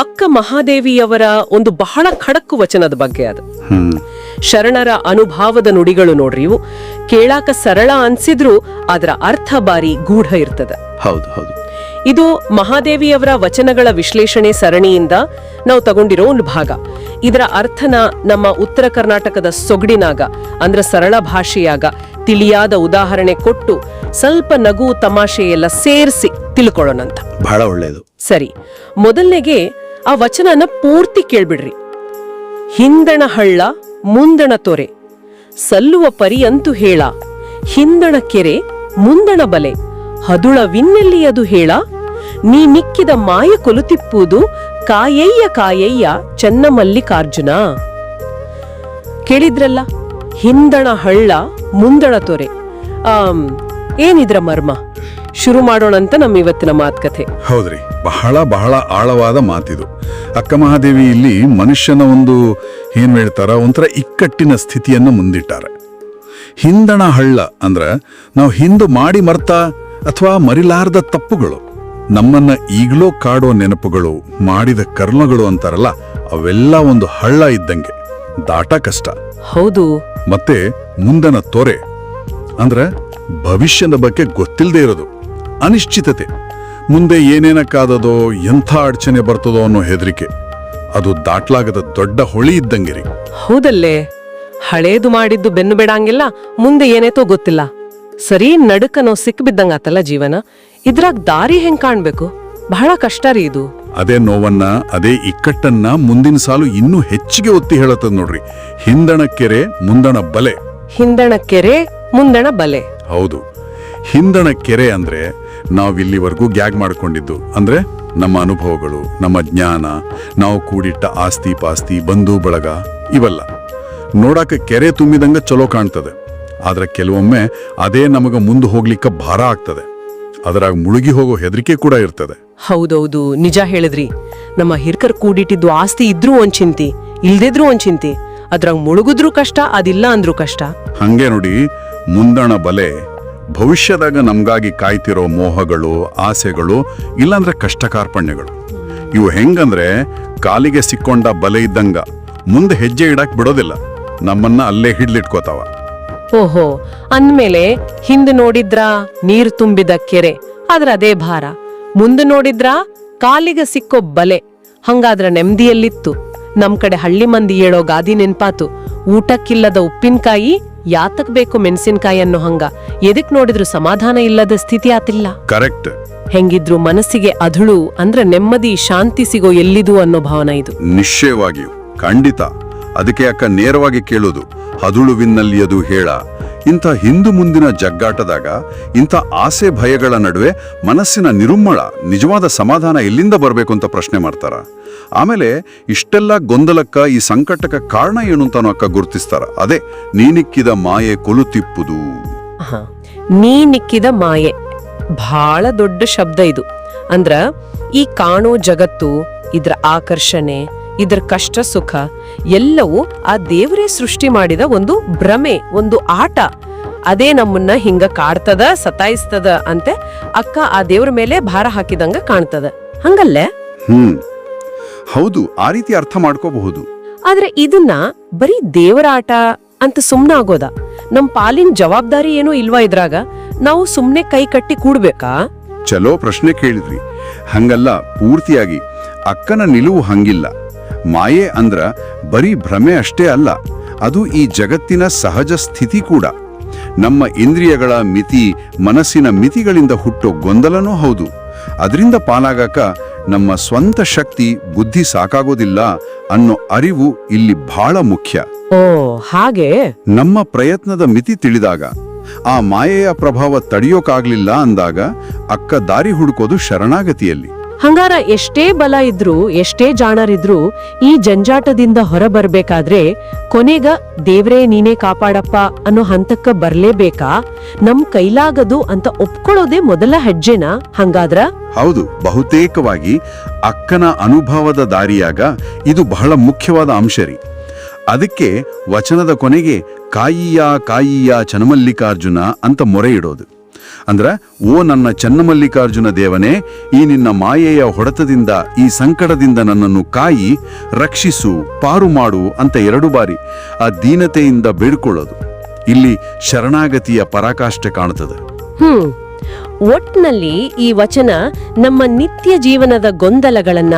ಅಕ್ಕ ಮಹಾದೇವಿಯವರ ಒಂದು ಬಹಳ ಖಡಕ್ಕು ವಚನದ ಬಗ್ಗೆ ಅದು. ಶರಣರ ಅನುಭಾವದ ನುಡಿಗಳು ನೋಡ್ರಿ ಇವು. ಕೇಳಾಕ ಸರಳ ಅನ್ಸಿದ್ರು ಅದರ ಅರ್ಥ ಬಾರಿ ಗೂಢ ಇರ್ತದ. ಹೌದು ಹೌದು. ಇದು ಮಹಾದೇವಿಯವರ ವಚನಗಳ ವಿಶ್ಲೇಷಣೆ ಸರಣಿಯಿಂದ ನಾವು ತಗೊಂಡಿರೋ ಒಂದು ಭಾಗ. ಇದರ ಅರ್ಥನ ನಮ್ಮ ಉತ್ತರ ಕರ್ನಾಟಕದ ಸೊಗಡಿನಾಗ ಅಂದ್ರ ಸರಳ ಭಾಷೆಯಾಗ ತಿಳಿಯಾದ ಉದಾಹರಣೆ ಕೊಟ್ಟು ಸ್ವಲ್ಪ ನಗು ತಮಾಷೆ ಎಲ್ಲ ಸೇರಿಸಿ ತಿಳ್ಕೊಳ್ಳೋಣಂತ. ಬಹಳ ಒಳ್ಳೆಯದು. ಸರಿ ಮೊದಲನೆಗೆ ಆ ವಚನನ ಪೂರ್ತಿ ಕೇಳ್ಬಿಡ್ರಿ. ಹಿಂದಣ ಹಳ್ಳ ಮುಂದಣ ತೊರೆ. ಸಲ್ಲುವ ಪರಿಯಂತು ಹೇಳ. ಹಿಂದಣ ಕೆರೆ ಮುಂದಣ ಬಲೆ. ಹದುಳವಿನ್ನೆಲ್ಲಿ ಅದು ಹೇಳ? ನೀ ನಿಕ್ಕಿದ ಮಾಯ ಕೊಲುತಿಪ್ಪುದು ಕಾಯಯ್ಯ ಕಾಯಯ್ಯ ಚನ್ನಮಲ್ಲಿಕಾರ್ಜುನ. ಕೇಳಿದ್ರಲ್ಲ ಹಿಂದಣ ಹಳ್ಳ ಮುಂದಣ ತೊರೆ. ಏನಿದ್ರ ಮರ್ಮ? ಶುರು ಮಾಡೋಣಂತ ನಮ್ಮ ಇವತ್ತಿನ ಮಾತುಕತೆ. ಹೌದ್ರಿ ಬಹಳ ಬಹಳ ಆಳವಾದ ಮಾತಿದು. ಅಕ್ಕ ಮಹಾದೇವಿ ಇಲ್ಲಿ ಮನುಷ್ಯನ ಒಂದು ಏನ್ ಹೇಳ್ತಾರ ಒಂಥರ ಇಕ್ಕಟ್ಟಿನ ಸ್ಥಿತಿಯನ್ನು ಮುಂದಿಟ್ಟಾರೆ. ಹಿಂದಣ ಹಳ್ಳ ಅಂದ್ರ ನಾವು ಹಿಂದು ಮಾಡಿ ಮರ್ತ ಅಥವಾ ಮರಿಲಾರದ ತಪ್ಪುಗಳು. ನಮ್ಮನ್ನ ಈಗಲೂ ಕಾಡೋ ನೆನಪುಗಳು ಮಾಡಿದ ಕರ್ಮಗಳು ಅಂತಾರಲ್ಲ ಅವೆಲ್ಲ ಒಂದು ಹಳ್ಳ ಇದ್ದಂಗೆ. ದಾಟ ಕಷ್ಟ. ಹೌದು. ಮತ್ತೆ ಮುಂದನ ತೊರೆ. ಅಂದ್ರೆ ಭವಿಷ್ಯದ ಬಗ್ಗೆ ಗೊತ್ತಿಲ್ಲದೆ ಇರೋದು. ಅನಿಶ್ಚಿತತೆ. ಮುಂದೆ ಏನೇನಕ್ಕಾದದೋ ಎಂಥ ಅಡಚಣೆ ಬರ್ತದೋ ಅನ್ನೋ ಹೆದರಿಕೆ. ಅದು ದಾಟ್ಲಾಗದ ದೊಡ್ಡ ಹೊಳಿ ಇದ್ದಂಗಿರಿ. ಹೌದಲ್ಲೇ. ಹಳೇದು ಮಾಡಿದ್ದು ಬೆನ್ನು ಬೇಡಂಗಿಲ್ಲ ಮುಂದೆ ಏನೇತೋ ಗೊತ್ತಿಲ್ಲ. ಸರಿ ನಡುಕನೋ ಸಿಕ್ಬಿದ್ದಂಗಾತಲ್ಲ ಜೀವನ. ಇದ್ರಾಗ ದಾರಿ ಹೆಂಗ್ ಕಾಣ್ಬೇಕು? ಬಹಳ ಕಷ್ಟ ರೀ ಇದು. ಅದೇ ನೋವನ್ನ ಅದೇ ಇಕ್ಕಟ್ಟನ್ನ ಮುಂದಿನ ಸಾಲು ಇನ್ನೂ ಹೆಚ್ಚಿಗೆ ಒತ್ತಿ ಹೇಳತ್ತದ ನೋಡ್ರಿ. ಹಿಂದಣ ಕೆರೆ ಮುಂದಣ ಬಲೆ. ಹಿಂದಣ ಕೆರೆ ಮುಂದಣ ಬಲೆ. ಹೌದು. ಹಿಂದಣ ಕೆರೆ ಅಂದ್ರೆ ನಾವಿಲ್ಲಿವರೆಗೂ ಗ್ಯಾಗ್ ಮಾಡ್ಕೊಂಡಿದ್ದು. ಅಂದ್ರೆ ನಮ್ಮ ಅನುಭವಗಳು ನಮ್ಮ ಜ್ಞಾನ ನಾವು ಕೂಡಿಟ್ಟ ಆಸ್ತಿ ಪಾಸ್ತಿ ಬಂಧು ಬಳಗ ಇವೆಲ್ಲ. ನೋಡಕ್ಕೆ ಕೆರೆ ತುಂಬಿದಂಗ ಚಲೋ ಕಾಣ್ತದೆ. ಆದ್ರೆ ಕೆಲವೊಮ್ಮೆ ಅದೇ ನಮಗೆ ಮುಂದೆ ಹೋಗ್ಲಿಕ್ಕೆ ಭಾರ ಆಗ್ತದೆ. ಅದರಾಗ ಮುಳುಗಿ ಹೋಗೋ ಹೆದರಿಕೆ ಕೂಡ ಇರ್ತದೆ. ಹೌದೌದು. ನಿಜ ಹೇಳಿದ್ರಿ. ನಮ್ಮ ಹಿರ್ಕರ್ ಕೂಡಿಟ್ಟಿದ್ದು ಆಸ್ತಿ ಇದ್ರೂ ಒಂದ್ ಚಿಂತಿ ಇಲ್ದಿದ್ರೂ ಒಂದ್ ಚಿಂತಿ. ಅದ್ರಾಗ ಮುಳುಗುದ್ರು ಕಷ್ಟ ಅದಿಲ್ಲ ಅಂದ್ರೂ ಕಷ್ಟ. ಹಂಗೆ ನೋಡಿ ಮುಂದಣ ಬಲೆ ಭವಿಷ್ಯದಾಗ ನಮ್ಗಾಗಿ ಕಾಯ್ತಿರೋ ಮೋಹಗಳು ಆಸೆಗಳು ಇಲ್ಲಾಂದ್ರೆ ಕಷ್ಟ ಕಾರ್ಪಣ್ಯಗಳು ಇವು ಹೆಂಗಂದ್ರೆ ಕಾಲಿಗೆ ಸಿಕ್ಕೊಂಡ ಬಲೆ ಇದ್ದಂಗ ಮುಂದೆ ಹೆಜ್ಜೆ ಇಡಕ್ ಬಿಡೋದಿಲ್ಲ ನಮ್ಮನ್ನ ಅಲ್ಲೇ ಹಿಡ್ಲಿಟ್ಕೋತಾವ ಓಹೋ ಅಂದ್ಮೇಲೆ ಹಿಂದ್ ನೋಡಿದ್ರ ನೀರ್ ತುಂಬಿದ ಕೆರೆ ಆದ್ರ ಅದೇ ಭಾರ. ಮುಂದೆ ನೋಡಿದ್ರ ಕಾಲಿಗೆ ಸಿಕ್ಕೋ ಬಲೆ ಹಂಗಾದ್ರ ನೆಮ್ಮದಿಯಲ್ಲಿತ್ತು ನಮ್ ಕಡೆ ಹಳ್ಳಿ ಮಂದಿ ಹೇಳೋ ಗಾದಿ ನೆನ್ಪಾತು. ಊಟಕ್ಕಿಲ್ಲದ ಉಪ್ಪಿನಕಾಯಿ ಯಾತಕ್ ಬೇಕು ಮೆಣಸಿನಕಾಯಿ ಅನ್ನೋ ಹಂಗ. ಎದಕ್ ನೋಡಿದ್ರು ಸಮಾಧಾನ ಇಲ್ಲದ ಸ್ಥಿತಿ ಆತಿಲ್ಲ. ಕರೆಕ್ಟ್. ಹೆಂಗಿದ್ರು ಮನಸ್ಸಿಗೆ ಅಧುಳು ಅಂದ್ರೆ ನೆಮ್ಮದಿ ಶಾಂತಿ ಸಿಗೋ ಎಲ್ಲಿದು ಅನ್ನೋ ಭಾವನ ಇದು. ನಿಶ್ಚಯವಾಗಿಯೂ. ಖಂಡಿತ. ಅದಕ್ಕೆ ಅಕ್ಕ ನೇರವಾಗಿ ಕೇಳೋದು ಹದುಳುವಿನಲ್ಲಿ ಅದು ಹೇಳ ಇಂಥ ಹಿಂದು ಮುಂದಿನ ಜಗ್ಗಾಟದಾಗ ಇಂಥ ಆಸೆ ಭಯಗಳ ನಡುವೆ ಮನಸ್ಸಿನ ನಿರುಮ್ಮಳ ನಿಜವಾದ ಸಮಾಧಾನ ಎಲ್ಲಿಂದ ಬರಬೇಕು ಅಂತ ಪ್ರಶ್ನೆ ಮಾಡ್ತಾರ? ಆಮೇಲೆ ಇಷ್ಟೆಲ್ಲ ಗೊಂದಲಕ್ಕ ಈ ಸಂಕಟಕ್ಕ ಕಾರಣ ಏನು ಅಂತ ಅಕ್ಕ ಗುರುತಿಸ್ತಾರ. ಅದೇ, ನೀನಿಕ್ಕಿದ ಮಾಯೆ ಕೊಲುತಿಪ್ಪುದು. ನೀನಿಕ್ಕಿದ ಮಾಯೆ. ಬಹಳ ದೊಡ್ಡ ಶಬ್ದ ಇದು. ಅಂದ್ರ, ಈ ಕಾಣೋ ಜಗತ್ತು, ಇದ್ರ ಆಕರ್ಷಣೆ ಇದ್ರ ಕಷ್ಟ ಸುಖ ಎಲ್ಲವೂ ಆ ದೇವರೇ ಸೃಷ್ಟಿ ಮಾಡಿದ ಒಂದು ಭ್ರಮೆ ಒಂದು ಆಟ. ಅದೇ ನಮ್ಮನ್ನ ಹಿಂಗ ಕಾಡ್ತದ ಸತಾಯಿಸ್ತದ ಅಂತ ಅಕ್ಕ ಆ ದೇವ್ರ ಮೇಲೆ ಭಾರ ಹಾಕಿದಂಗ ಕಾಣ್ತದ. ಹಂಗಲ್ಲೇ? ಹ್ಮ್. ಹೌದು ಆ ರೀತಿ ಅರ್ಥ ಮಾಡ್ಕೋಬಹುದು. ಆದ್ರೆ ಇದನ್ನ ಬರೀ ದೇವರ ಆಟ ಅಂತ ಸುಮ್ನ ಆಗೋದ. ನಮ್ ಪಾಲಿನ ಜವಾಬ್ದಾರಿ ಏನೂ ಇಲ್ವಾ ಇದ್ರಾಗ? ನಾವು ಸುಮ್ನೆ ಕೈ ಕಟ್ಟಿ ಕೂಡ್ಬೇಕಾ? ಚಲೋ ಪ್ರಶ್ನೆ ಕೇಳಿದ್ರಿ. ಹಂಗಲ್ಲ ಪೂರ್ತಿಯಾಗಿ. ಅಕ್ಕನ ನಿಲುವು ಹಂಗಿಲ್ಲ. ಮಾಯೆ ಅಂದ್ರ ಬರೀ ಭ್ರಮೆ ಅಷ್ಟೇ ಅಲ್ಲ ಅದು ಈ ಜಗತ್ತಿನ ಸಹಜ ಸ್ಥಿತಿ ಕೂಡ. ನಮ್ಮ ಇಂದ್ರಿಯಗಳ ಮಿತಿ ಮನಸ್ಸಿನ ಮಿತಿಗಳಿಂದ ಹುಟ್ಟೋ ಗೊಂದಲನೂ ಹೌದು. ಅದರಿಂದ ಪಾಲಾಗಕ ನಮ್ಮ ಸ್ವಂತ ಶಕ್ತಿ ಬುದ್ಧಿ ಸಾಕಾಗೋದಿಲ್ಲ ಅನ್ನೋ ಅರಿವು ಇಲ್ಲಿ ಬಹಳ ಮುಖ್ಯ. ಓ ಹಾಗೆ? ನಮ್ಮ ಪ್ರಯತ್ನದ ಮಿತಿ ತಿಳಿದಾಗ ಆ ಮಾಯೆಯ ಪ್ರಭಾವ ತಡೆಯೋಕಾಗ್ಲಿಲ್ಲ ಅಂದಾಗ ಅಕ್ಕ ದಾರಿ ಹುಡುಕೋದು ಶರಣಾಗತಿಯಲ್ಲಿ. ಹಂಗಾರ ಎಷ್ಟೇ ಬಲ ಇದ್ರೂ, ಎಷ್ಟೇ ಜಾಣರಿದ್ರೂ ಈ ಜಂಜಾಟದಿಂದ ಹೊರಬರ್ಬೇಕಾದ್ರೆ ಕೊನೆಗ ದೇವ್ರೇ ನೀನೇ ಕಾಪಾಡಪ್ಪ ಅನ್ನೋ ಹಂತಕ್ಕ ಬರ್ಲೇಬೇಕಾ? ನಮ್ ಕೈಲಾಗದು ಅಂತ ಒಪ್ಕೊಳ್ಳೋದೇ ಮೊದಲ ಹೆಜ್ಜೆನ? ಹಂಗಾದ್ರ? ಹೌದು, ಬಹುತೇಕವಾಗಿ ಅಕ್ಕನ ಅನುಭವದ ದಾರಿಯಾಗ ಇದು ಬಹಳ ಮುಖ್ಯವಾದ ಅಂಶರಿ ಅದಕ್ಕೆ ವಚನದ ಕೊನೆಗೆ ಕಾಯಿಯ ಕಾಯಿಯ ಚನಮಲ್ಲಿಕಾರ್ಜುನ ಅಂತ ಮೊರೆ ಇಡೋದು. ಅಂದ್ರ ಓ ನನ್ನ ಚನ್ನಮಲ್ಲಿಕಾರ್ಜುನ ದೇವನೇ ಈ ನಿನ್ನ ಮಾಯೆಯ ಹೊಡೆತದಿಂದ ಈ ಸಂಕಟದಿಂದ ನನ್ನನ್ನು ಕಾಯಿ ರಕ್ಷಿಸು ಪಾರು ಮಾಡು ಅಂತ ಎರಡು ಬಾರಿ ಆ ದೀನತೆಯಿಂದ ಬೇಡ್ಕೊಳ್ಳೋದು. ಇಲ್ಲಿ ಶರಣಾಗತಿಯ ಪರಾಕಾಷ್ಠೆ ಕಾಣುತ್ತದೆ ಹ್ಮ್. ಒಟ್ನಲ್ಲಿ ಈ ವಚನ ನಮ್ಮ ನಿತ್ಯ ಜೀವನದ ಗೊಂದಲಗಳನ್ನ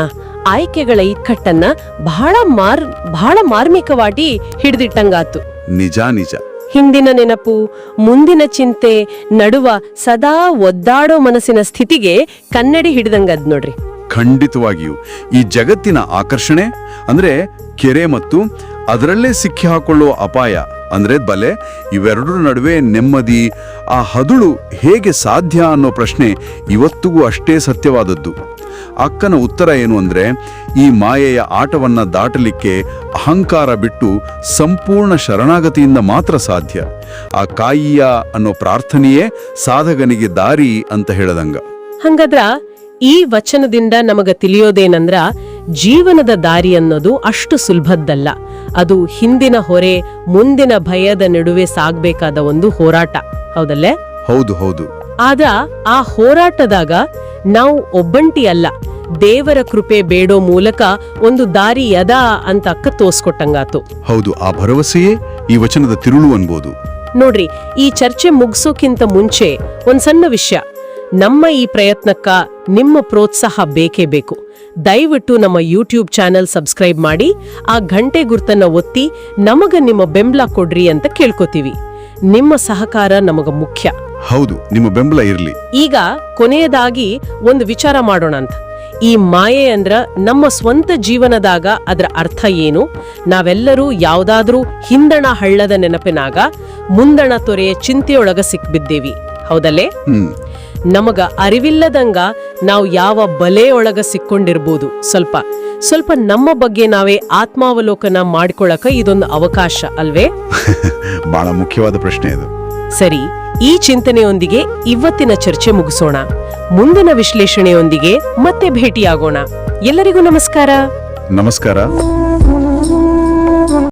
ಆಯ್ಕೆಗಳ ಇಕ್ಕಟ್ಟನ್ನ ಬಹಳ ಮಾರ್ ಬಹಳ ಮಾರ್ಮಿಕವಾಗಿ ಹಿಡಿದಿಟ್ಟಂಗಾತು. ನಿಜ ನಿಜ. ಹಿಂದಿನ ನೆನಪು, ಮುಂದಿನ ಚಿಂತೆ, ನಡುವ ಸದಾ ಒದ್ದಾಡೋ ಮನಸ್ಸಿನ ಸ್ಥಿತಿಗೆ ಕನ್ನಡಿ ಹಿಡಿದಂಗದ್ ನೋಡ್ರಿ. ಖಂಡಿತವಾಗಿಯೂ. ಈ ಜಗತ್ತಿನ ಆಕರ್ಷಣೆ, ಅಂದ್ರೆ ಕೆರೆ ಮತ್ತು ಅದರಲ್ಲೇ ಸಿಕ್ಕಿ ಹಾಕೊಳ್ಳುವ ಅಪಾಯ, ಅಂದ್ರೆ ಬಲೆ, ಇವೆರಡರ ನಡುವೆ ನೆಮ್ಮದಿ, ಆ ಹದುಳು ಹೇಗೆ ಸಾಧ್ಯ ಅನ್ನೋ ಪ್ರಶ್ನೆ ಇವತ್ತಿಗೂ ಅಷ್ಟೇ ಸತ್ಯವಾದದ್ದು. ಅಕ್ಕನ ಉತ್ತರ ಏನು ಅಂದ್ರೆ ಈ ಮಾಯೆಯ ಆಟವನ್ನ ದಾಟಲಿಕ್ಕೆ ಅಹಂಕಾರ ಬಿಟ್ಟು ಸಂಪೂರ್ಣ ಶರಣಾಗತಿಯಿಂದ ಮಾತ್ರ ಸಾಧ್ಯ. ಆ ಕಾಯಿಯ ಅನ್ನೋ ಪ್ರಾರ್ಥನೆಯೇ ಸಾಧಕನಿಗೆ ದಾರಿ ಅಂತ ಹೇಳದಂಗ. ಹಂಗದ್ರ ಈ ವಚನದಿಂದ ನಮಗ ತಿಳಿಯೋದೇನಂದ್ರ ಜೀವನದ ದಾರಿ ಅನ್ನೋದು ಅಷ್ಟು ಸುಲಭದ್ದಲ್ಲ. ಅದು ಹಿಂದಿನ ಹೊರೆ ಮುಂದಿನ ಭಯದ ನಡುವೆ ಸಾಗಬೇಕಾದ ಒಂದು ಹೋರಾಟ. ಹೌದಲ್ಲೇ? ಹೌದು ಹೌದು. ಆದ ಆ ಹೋರಾಟದಾಗ ನಾವು ಒಬ್ಬಂಟಿ ಅಲ್ಲ. ದೇವರ ಕೃಪೆ ಬೇಡೋ ಮೂಲಕ ಒಂದು ದಾರಿ ಯದ ಅಂತ ಅಕ್ಕ ತೋರ್ಸ್ಕೊಟ್ಟಂಗಾತು. ಹೌದು ಆ ಭರವಸೆಯೇ ಈ ವಚನದ ತಿರುಳು ಅನ್ಬೋದು. ನೋಡ್ರಿ ಈ ಚರ್ಚೆ ಮುಗಿಸೋಕ್ಕಿಂತ ಮುಂಚೆ ಒಂದ್ ಸಣ್ಣ ವಿಷಯ. ನಮ್ಮ ಈ ಪ್ರಯತ್ನಕ್ಕ ನಿಮ್ಮ ಪ್ರೋತ್ಸಾಹ ಬೇಕೇ ಬೇಕು. ದಯವಿಟ್ಟು ನಮ್ಮ ಯೂಟ್ಯೂಬ್ ಚಾನೆಲ್ ಸಬ್ಸ್ಕ್ರೈಬ್ ಮಾಡಿ ಆ ಗಂಟೆ ಗುರ್ತನ್ನ ಒತ್ತಿ ನಮಗ ನಿಮ್ಮ ಬೆಂಬಲ ಕೊಡ್ರಿ ಅಂತ ಕೇಳ್ಕೊತೀವಿ. ನಿಮ್ಮ ಸಹಕಾರ ನಮಗ ಮುಖ್ಯ. ಹೌದು ನಿಮ್ಮ ಬೆಂಬಲ ಇರಲಿ. ಈಗ ಕೊನೆಯದಾಗಿ ಒಂದು ವಿಚಾರ ಮಾಡೋಣ ಅಂತ ಈ ಮಾಯೆ ಅಂದ್ರ ನಮ್ಮ ಸ್ವಂತ ಜೀವನದಾಗ ಅದರ ಅರ್ಥ ಏನು? ನಾವೆಲ್ಲರೂ ಯಾವುದಾದ್ರೂ ಹಿಂದಣ ಹಳ್ಳದ ನೆನಪಿನಾಗ ಮುಂದಣ ತೊರೆಯ ಚಿಂತೆಯೊಳಗ ಸಿಕ್ಬಿದ್ದೇವಿ. ಹೌದಲ್ಲೇ? ನಮಗ ಅರಿವಿಲ್ಲದಂಗ ನಾವು ಯಾವ ಬಲೆಯೊಳಗ ಸಿಕ್ಕೊಂಡಿರ್ಬೋದು. ಸ್ವಲ್ಪ ಸ್ವಲ್ಪ ನಮ್ಮ ಬಗ್ಗೆ ನಾವೇ ಆತ್ಮಾವಲೋಕನ ಮಾಡಿಕೊಳ್ಳಕ ಇದೊಂದು ಅವಕಾಶ ಅಲ್ವೇ? ಬಹಳ ಮುಖ್ಯವಾದ ಪ್ರಶ್ನೆ ಇದು. ಸರಿ. ಈ ಚಿಂತನೆಯೊಂದಿಗೆ ಇವತ್ತಿನ ಚರ್ಚೆ ಮುಗಿಸೋಣ. ಮುಂದಿನ ವಿಶ್ಲೇಷಣೆಯೊಂದಿಗೆ ಮತ್ತೆ ಭೇಟಿಯಾಗೋಣ. ಎಲ್ಲರಿಗೂ ನಮಸ್ಕಾರ. ನಮಸ್ಕಾರ.